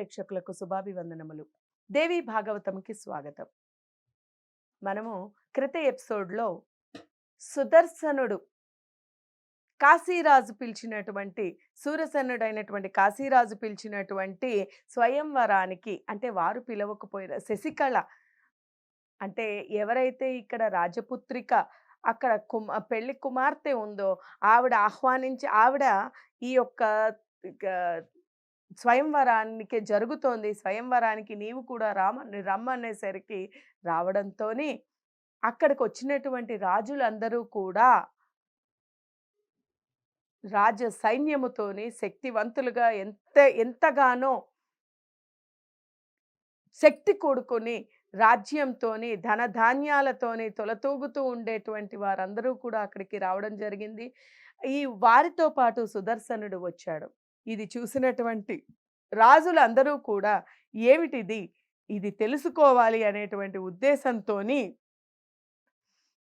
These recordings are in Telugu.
ప్రేక్షకులకు శుభాభివందనములు. దేవి భాగవతంకి స్వాగతం. మనము క్రిత ఎపిసోడ్లో సుదర్శనుడు కాశీరాజు పిలిచినటువంటి సూరసనుడైనటువంటి కాశీరాజు పిలిచినటువంటి స్వయంవరానికి అంటే వారు పిలవకపోయిన శశికళ అంటే ఎవరైతే ఇక్కడ రాజపుత్రిక అక్కడ కుమ పెళ్ళి కుమార్తె ఉందో ఆవిడ ఆహ్వానించి ఆవిడ ఈ యొక్క స్వయంవరానికి జరుగుతోంది. స్వయంవరానికి నీవు కూడా రామని రమ్మనేసరికి రావడంతోని అక్కడికి వచ్చినటువంటి రాజులందరూ కూడా రాజ సైన్యముతోని శక్తివంతులుగా ఎంత ఎంతగానో శక్తి కూడుకొని రాజ్యంతోని ధనధాన్యాలతోని తొలతూగుతూ ఉండేటువంటి వారందరూ కూడా అక్కడికి రావడం జరిగింది. ఈ వారితో పాటు సుదర్శనుడు వచ్చాడు. ఇది చూసినటువంటి రాజులందరూ కూడా ఏమిటిది? ఇది తెలుసుకోవాలి అనేటువంటి ఉద్దేశంతోని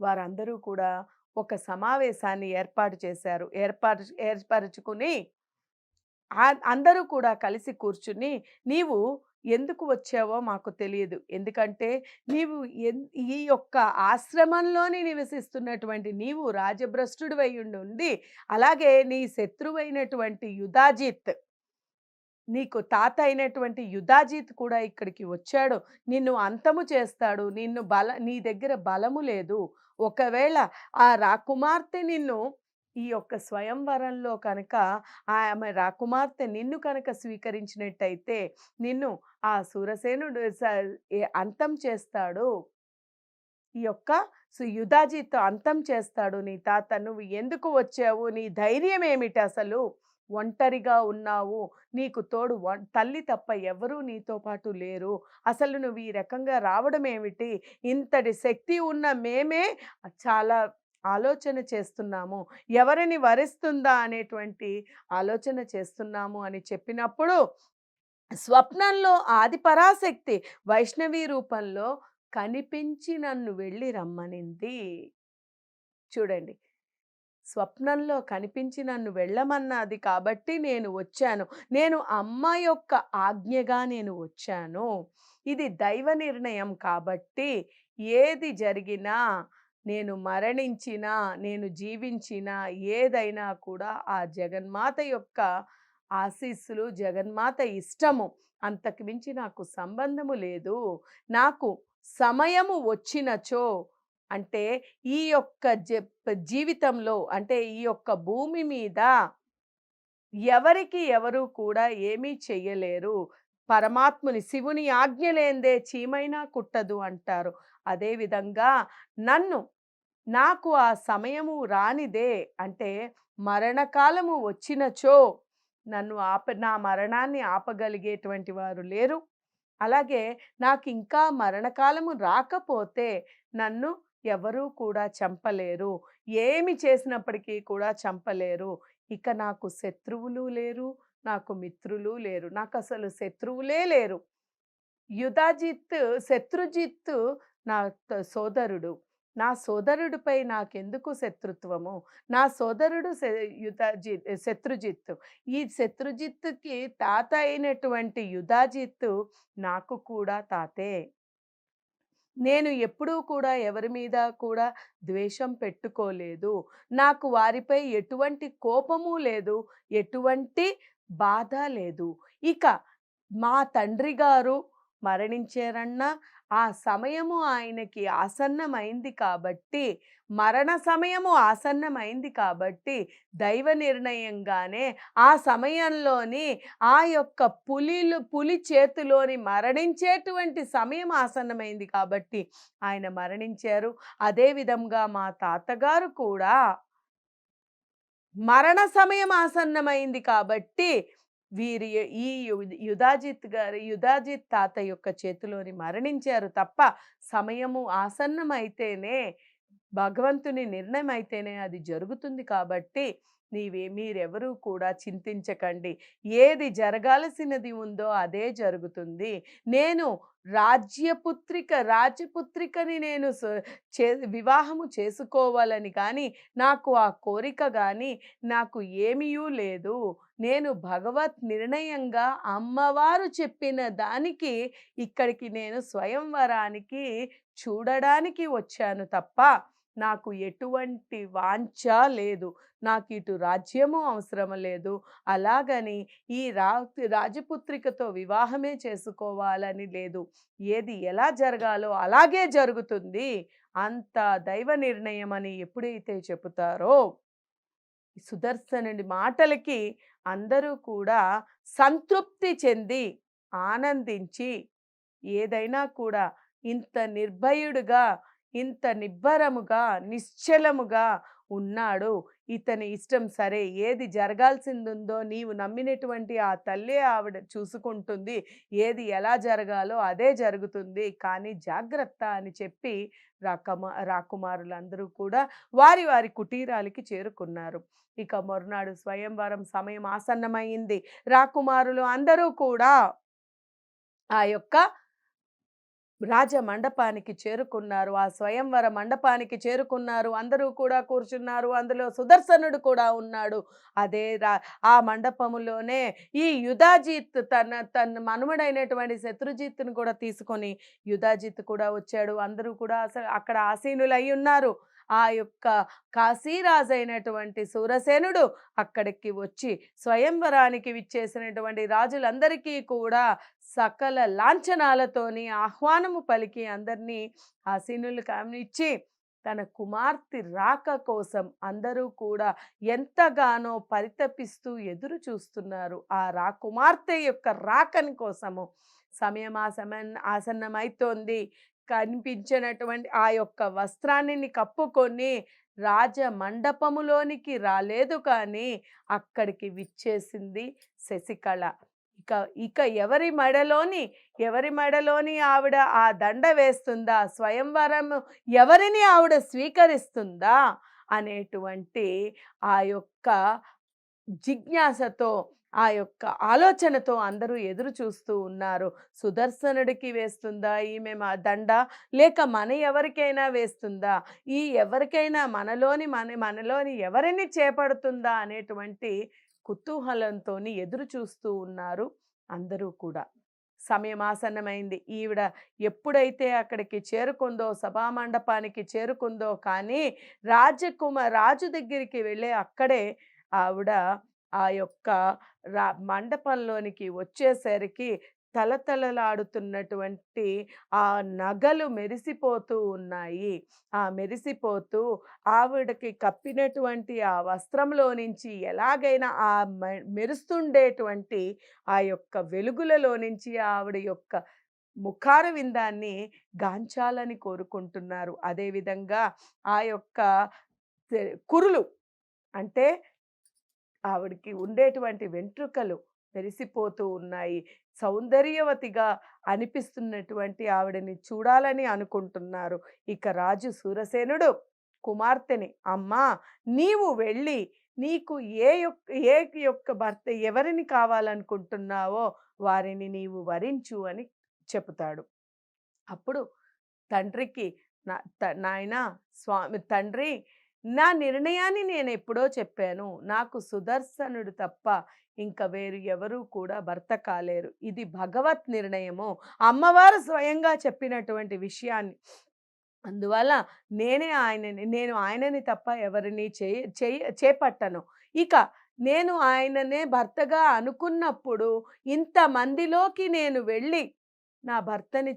వారందరూ కూడా ఒక సమావేశాన్ని ఏర్పాటు చేశారు. ఏర్పాటు ఏర్పరచుకుని అందరూ కూడా కలిసి కూర్చుని నీవు ఎందుకు వచ్చావో మాకు తెలియదు. ఎందుకంటే నీవు ఎన్- ఈ యొక్క ఆశ్రమంలోనే నివసిస్తున్నటువంటి నీవు రాజభ్రష్టుడు ఉండి అలాగే నీ శత్రువైనటువంటి యుధాజిత్ నీకు తాత అయినటువంటి యుధాజిత్ కూడా ఇక్కడికి వచ్చాడు. నిన్ను అంతము చేస్తాడు. నిన్ను బల నీ దగ్గర బలము లేదు. ఒకవేళ ఆ రాకుమార్తె నిన్ను ఈ యొక్క స్వయంవరంలో కనుక ఆమె రాకుమార్తె నిన్ను కనుక స్వీకరించినట్టయితే నిన్ను ఆ సూరసేనుడు స- అంతం చేస్తాడు. ఈ యొక్క యుధాజీతో అంతం చేస్తాడు. నీ తాత నువ్వు ఎందుకు వచ్చావు? నీ ధైర్యం ఏమిటి అసలు? ఒంటరిగా ఉన్నావు. నీకు తోడు తల్లి తప్ప ఎవరూ నీతో పాటు లేరు. అసలు నువ్వు ఈ రకంగా రావడం ఏమిటి? ఇంతటి శక్తి ఉన్న మేమే చాలా ఆలోచన చేస్తున్నాము. ఎవరిని వరిస్తుందా అనేటువంటి ఆలోచన చేస్తున్నాము అని చెప్పినప్పుడు స్వప్నంలో ఆది పరాశక్తి వైష్ణవి రూపంలో కనిపించి నన్ను వెళ్ళి రమ్మనింది. చూడండి. స్వప్నంలో కనిపించి నన్ను వెళ్ళమన్నది కాబట్టి నేను వచ్చాను. నేను అమ్మ యొక్క ఆజ్ఞగా నేను వచ్చాను. ఇది దైవ నిర్ణయం కాబట్టి ఏది జరిగినా నేను మరణించినా నేను జీవించినా ఏదైనా కూడా ఆ జగన్మాత యొక్క ఆశీస్సులు జగన్మాత ఇష్టము. అంతకు మించి నాకు సంబంధము లేదు. నాకు సమయము వచ్చినచో అంటే ఈ యొక్క జ- జీవితంలో అంటే ఈ యొక్క భూమి మీద ఎవరికి ఎవరు కూడా ఏమీ చెయ్యలేరు. పరమాత్ముని శివుని ఆజ్ఞ లేందే చీమైనా కుట్టదు అంటారు. అదేవిధంగా నన్ను నాకు ఆ సమయము రానిదే అంటే మరణకాలము వచ్చినచో నన్ను ఆప నా మరణాన్ని ఆపగలిగేటువంటి వారు లేరు. అలాగే నాకు ఇంకా మరణకాలము రాకపోతే నన్ను ఎవరూ కూడా చంపలేరు. ఏమి చేసినప్పటికీ కూడా చంపలేరు. ఇక నాకు శత్రువులు లేరు. నాకు మిత్రులు లేరు. నాకు అసలు శత్రువులే లేరు. యుధాజిత్ శత్రుజిత్ నా సోదరుడు. నా సోదరుడిపై నాకెందుకు శత్రుత్వము? నా సోదరుడు శ- యుధాజిత్ శత్రుజిత్. ఈ శత్రుజిత్తుకి తాత అయినటువంటి యుధాజిత్ నాకు కూడా తాతే. నేను ఎప్పుడూ కూడా ఎవరి మీద కూడా ద్వేషం పెట్టుకోలేదు. నాకు వారిపై ఎటువంటి కోపము లేదు. ఎటువంటి బాధ లేదు. ఇక మా తండ్రి గారు మరణించారన్న ఆ సమయము ఆయనకి ఆసన్నమైంది కాబట్టి మరణ సమయము ఆసన్నమైంది కాబట్టి దైవ నిర్ణయంగానే ఆ సమయంలోని ఆ యొక్క పులిలు పులి చేతిలోని మరణించేటువంటి సమయం ఆసన్నమైంది కాబట్టి ఆయన మరణించారు. అదే విధంగా మా తాతగారు కూడా మరణ సమయం ఆసన్నమైంది కాబట్టి వీరి ఈ యు- యుధాజిత్ గారి యుధాజిత్ తాత యొక్క చేతిలోని మరణించారు తప్ప సమయము ఆసన్నమైతేనే భగవంతుని నిర్ణయం అయితేనే అది జరుగుతుంది కాబట్టి నీవే మీరెవరూ కూడా చింతించకండి. ఏది జరగాల్సినది ఉందో అదే జరుగుతుంది. నేను రాజ్యపుత్రిక రాజపుత్రికని నేను చే వివాహము చేసుకోవాలని కానీ నాకు ఆ కోరిక కానీ నాకు ఏమీయూ లేదు. నేను భగవత్ నిర్ణయంగా అమ్మవారు చెప్పిన దానికి ఇక్కడికి నేను స్వయంవరానికి చూడడానికి వచ్చాను తప్ప నాకు ఎటువంటి వాంఛ లేదు. నాకు ఇటు రాజ్యము అవసరం లేదు. అలాగని ఈ రా రాజపుత్రికతో వివాహమే చేసుకోవాలని లేదు. ఏది ఎలా జరగాలో అలాగే జరుగుతుంది. అంత దైవ నిర్ణయం అని ఎప్పుడైతే చెబుతారో సుదర్శనుడి మాటలకి అందరూ కూడా సంతృప్తి చెంది ఆనందించి ఏదైనా కూడా ఇంత నిర్భయుడుగా ఇంత నిబ్బరముగా నిశ్చలముగా ఉన్నాడు. ఇతని ఇష్టం సరే ఏది జరగాల్సిందుందో నీవు నమ్మినటువంటి ఆ తల్లి ఆవిడ చూసుకుంటుంది. ఏది ఎలా జరగాలో అదే జరుగుతుంది. కానీ జాగ్రత్త అని చెప్పి రాకమ రాకుమారులందరూ కూడా వారి వారి కుటీరాలకి చేరుకున్నారు. ఇక మరునాడు స్వయంవరం సమయం ఆసన్నమైంది. రాకుమారులు అందరూ కూడా ఆ యొక్క రాజ మండపానికి చేరుకున్నారు. ఆ స్వయంవర మండపానికి చేరుకున్నారు. అందరూ కూడా కూర్చున్నారు. అందులో సుదర్శనుడు కూడా ఉన్నాడు. అదే రా ఆ మండపములోనే ఈ యుధాజిత్ తన తన మనుమడైనటువంటి శత్రుజిత్ను కూడా తీసుకొని యుధాజిత్ కూడా వచ్చాడు. అందరూ కూడా అసలు అక్కడ ఆసీనులు అయి ఉన్నారు. ఆ యొక్క కాశీరాజు అయినటువంటి సూరసేనుడు అక్కడికి వచ్చి స్వయంవరానికి విచ్చేసినటువంటి రాజులందరికీ కూడా సకల లాంఛనాలతోని ఆహ్వానము పలికి అందరినీ ఆసీనులు కామనిచ్చి తన కుమార్తె రాక కోసం అందరూ కూడా ఎంతగానో పరితపిస్తూ ఎదురు చూస్తున్నారు. ఆ రా కుమార్తె యొక్క రాకని కోసము సమయం ఆసమన్ ఆసన్నమైతోంది. కనిపించినటువంటి ఆ యొక్క వస్త్రాన్ని కప్పుకొని రాజ మండపములోనికి రాలేదు కానీ అక్కడికి విచ్చేసింది శశికళ. ఇక ఇక ఎవరి మెడలోని ఎవరి మెడలోని ఆవిడ ఆ దండ వేస్తుందా? స్వయంవరము ఎవరిని ఆవిడ స్వీకరిస్తుందా? అనేటువంటి ఆ యొక్క జిజ్ఞాసతో ఆ యొక్క ఆలోచనతో అందరూ ఎదురు చూస్తూ ఉన్నారు. సుదర్శనుడికి వేస్తుందా? ఈమె మా దండ? లేక మన ఎవరికైనా వేస్తుందా? ఈ ఎవరికైనా మనలోని మన మనలోని ఎవరిని చేపడుతుందా? అనేటువంటి కుతూహలంతో ఎదురు చూస్తూ ఉన్నారు అందరూ కూడా. సమయం ఆసన్నమైంది. ఈవిడ ఎప్పుడైతే అక్కడికి చేరుకుందో సభామండపానికి చేరుకుందో కానీ రాజకుమ రాజు దగ్గరికి వెళ్ళే అక్కడే ఆవిడ ఆ యొక్క రా మండపంలోనికి వచ్చేసరికి తలతలలాడుతున్నటువంటి ఆ నగలు మెరిసిపోతూ ఉన్నాయి. ఆ మెరిసిపోతూ ఆవిడకి కప్పినటువంటి ఆ వస్త్రంలో నుంచి ఎలాగైనా ఆ మె- మెరుస్తుండేటువంటి ఆ యొక్క వెలుగులలో నుంచి ఆవిడ యొక్క ముఖార విందాన్ని గాంచాలని కోరుకుంటున్నారు. అదేవిధంగా ఆ యొక్క కురులు అంటే ఆవిడకి ఉండేటువంటి వెంట్రుకలు మెరిసిపోతూ ఉన్నాయి. సౌందర్యవతిగా అనిపిస్తున్నటువంటి ఆవిడని చూడాలని అనుకుంటున్నారు. ఇక రాజు సూరసేనుడు కుమార్తెని అమ్మా నీవు వెళ్ళి నీకు ఏ యొక్క ఏ యొక్క భర్త ఎవరిని కావాలనుకుంటున్నావో వారిని నీవు వరించు అని చెబుతాడు అప్పుడు తండ్రికి నాయన త- స్వామి తండ్రి నా నిర్ణయాన్ని నేను ఎప్పుడో చెప్పాను. నాకు సుదర్శనుడు తప్ప ఇంకా వేరు ఎవరూ కూడా భర్త కాలేరు. ఇది భగవత్ నిర్ణయము అమ్మవారు స్వయంగా చెప్పినటువంటి విషయాన్ని. అందువల్ల నేనే ఆయనని నేను ఆయనని తప్ప ఎవరిని చేయ చేయ చేపట్టను. ఇక నేను ఆయననే భర్తగా అనుకున్నప్పుడు ఇంతమందిలోకి నేను వెళ్ళి నా భర్తని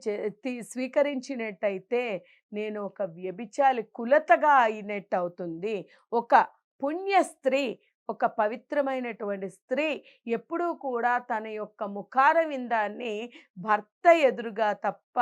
స్వీకరించినట్టయితే నేను ఒక వ్యభిచాలి కులతగా అయినట్టు అవుతుంది ఒక పుణ్య స్త్రీ ఒక పవిత్రమైనటువంటి స్త్రీ ఎప్పుడూ కూడా తన యొక్క ముఖార విందాన్ని భర్త ఎదురుగా తప్ప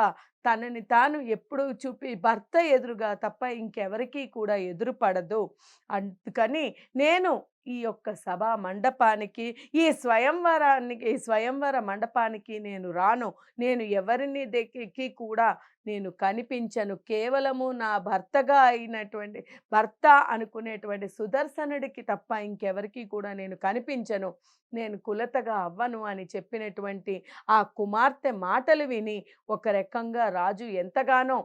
తనని తాను ఎప్పుడు చూపి భర్త ఎదురుగా తప్ప ఇంకెవరికీ కూడా ఎదురుపడదు. అందుకని నేను ఈ యొక్క సభా మండపానికి ఈ స్వయంవరానికి ఈ స్వయంవర మండపానికి నేను రాను. నేను ఎవరిని దగ్గరికి కూడా నేను కనిపించను. కేవలము నా భర్తగా అయినటువంటి భర్త అనుకునేటువంటి సుదర్శనుడికి తప్ప ఇంకెవరికి కూడా నేను కనిపించను. నేను కులతగా అవ్వను అని చెప్పినటువంటి ఆ కుమార్తె మాటలు విని ఒక రకంగా రాజు ఎంతగానో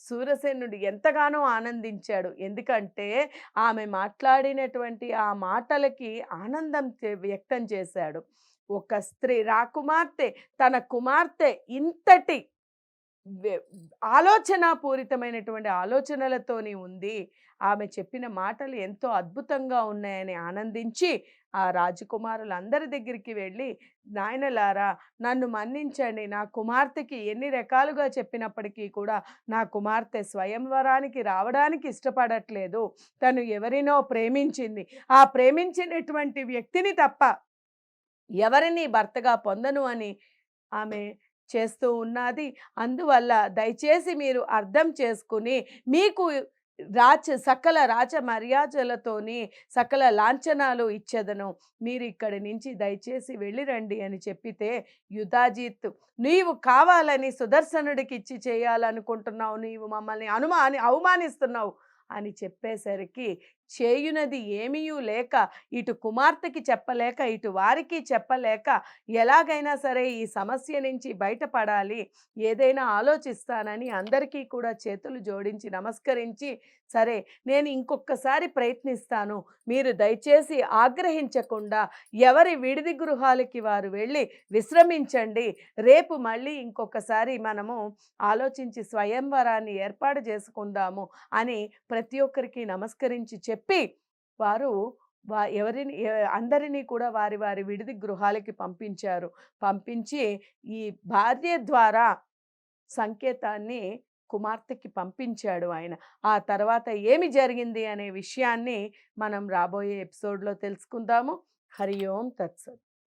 సూరసేనుడు ఎంతగానో ఆనందించాడు. ఎందుకంటే ఆమె మాట్లాడినటువంటి ఆ మాటలకి ఆనందం వ్యక్తం చేశాడు. ఒక స్త్రీ రాకుమార్తె తన కుమార్తె ఇంతటి ఆలోచన పూరితమైనటువంటి ఆలోచనలతోని ఉంది. ఆమె చెప్పిన మాటలు ఎంతో అద్భుతంగా ఉన్నాయని ఆనందించి ఆ రాజకుమారులందరి దగ్గరికి వెళ్ళి నాయనలారా నన్ను మన్నించండి. నా కుమార్తెకి ఎన్ని రకాలుగా చెప్పినప్పటికీ కూడా నా కుమార్తె స్వయంవరానికి రావడానికి ఇష్టపడట్లేదు. తను ఎవరినో ప్రేమించింది. ఆ ప్రేమించినటువంటి వ్యక్తిని తప్ప ఎవరిని భర్తగా పొందను అని ఆమె చేస్తూ ఉన్నది. అందువల్ల దయచేసి మీరు అర్థం చేసుకుని మీకు రాచ సకల రాచ మర్యాదలతోని సకల లాంఛనాలు ఇచ్చేదను. మీరు ఇక్కడి నుంచి దయచేసి వెళ్ళిరండి అని చెప్పితే యుధాజిత్ నీవు కావాలని సుదర్శనుడికి ఇచ్చి చేయాలనుకుంటున్నావు నీవు మమ్మల్ని అనుమాని అవమానిస్తున్నావు అని చెప్పేసరికి చేయునది ఏమీయూ లేక ఇటు కుమార్తెకి చెప్పలేక ఇటు వారికి చెప్పలేక ఎలాగైనా సరే ఈ సమస్య నుంచి బయటపడాలి. ఏదైనా ఆలోచిస్తానని అందరికీ కూడా చేతులు జోడించి నమస్కరించి సరే నేను ఇంకొకసారి ప్రయత్నిస్తాను. మీరు దయచేసి ఆగ్రహించకుండా ఎవరి విడిది గృహాలకి వారు వెళ్ళి విశ్రమించండి. రేపు మళ్ళీ ఇంకొకసారి మనము ఆలోచించి స్వయంవరాన్ని ఏర్పాటు చేసుకుందాము అని ప్రతి ఒక్కరికి నమస్కరించి చెప్పి వారు వా ఎవరిని అందరినీ కూడా వారి వారి విడిది గృహాలకి పంపించారు. పంపించి ఈ భార్య ద్వారా సంకేతాన్ని కుమార్తెకి పంపించాడు ఆయన. ఆ తర్వాత ఏమి జరిగింది అనే విషయాన్ని మనం రాబోయే ఎపిసోడ్లో తెలుసుకుందాము. హరి ఓం తత్సత్.